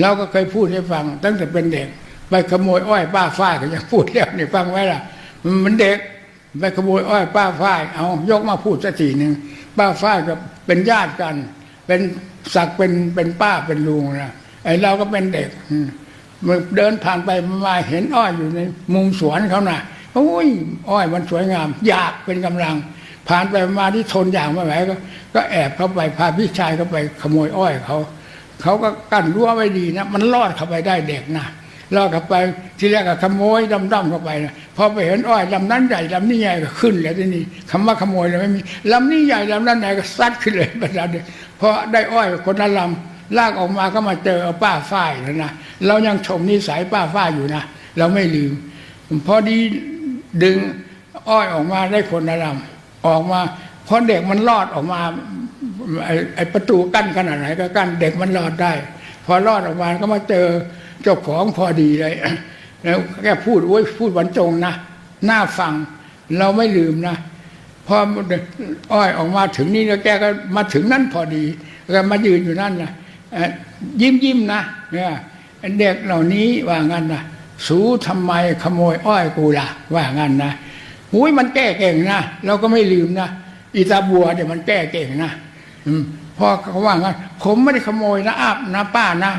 เราก็เคยพูดให้ฟัง ตั้งแต่เป็นเด็ก ไปขโมยอ้อยป้าฝ้ายก็ยังพูดแล้วนี่ฟังไว้ล่ะ มันเด็กไปขโมยอ้อยป้าฝ้ายเอายกมาพูดสักทีหนึ่งป้าฝ้ายก็เป็นญาติกัน เป็นศักเป็นเป็นป้าเป็นลุงนะไอ้เราก็เป็นเด็กมันเดินผ่านไปมาเห็นอ้อยอยู่ในมุมสวนเขาน่ะโอ้ยอ้อยมันสวยงาม อยากเป็นกำลัง ผ่านไปมาที่ทนอย่างไม่ไหวก็ ก็แอบเข้าไปพาพี่ชายเข้าไปขโมยอ้อยเขา เขาก็กั้นรั้วไว้ดีนะ มันรอดเข้าไปได้เด็กนะรอดเข้าไปที่แรกก็ขโมยดำๆเข้าไปนะพอไปเห็นอ้อยลำนั้นใหญ่ลำนี้ใหญ่ก็ขึ้นเลยที่นี่คำว่าขโมยเลยไม่มีลำนี้ใหญ่ลำนั้นใหญ่ก็ซัดขึ้นเลยประจานเลยพอได้อ้อยคนละลำลากออกมาก็มาเจอป้าฝ้ายแล้วนะเรายังชมนิสัยป้าฝ้ายอยู่นะเราไม่ลืม พอดีดึงอ้อยออกมาได้คนละลำออกมาเพราะเด็กมันรอดออกมา ไอ้ไอประตูกั้นขนาดไหนก็กั้นเด็กมันรอดได้ พอรอดออกมาก็มาเจอเจ้าของพอดีเลย แล้วแกพูดโอ้ยพูดบรรจงนะน่าฟังเราไม่ลืมนะพออ้อยออกมาถึงนี่แล้วแกก็มาถึงนั่นพอดีก็มายืนอยู่นั่นนะยิ้มยิ้มนะเนี่ยเด็กเหล่านี้ว่างั้นนะสูทำไมขโมยอ้อยกูล่ะ ว่างั้นนะหุยมันแก้เก่งนะเราก็ไม่ลืมนะอีตาบัวเนี่ยมันแก้เก่งนะ พ่อเขาว่างั้นผมไม่ได้ขโมยนะอาบนะป้านะ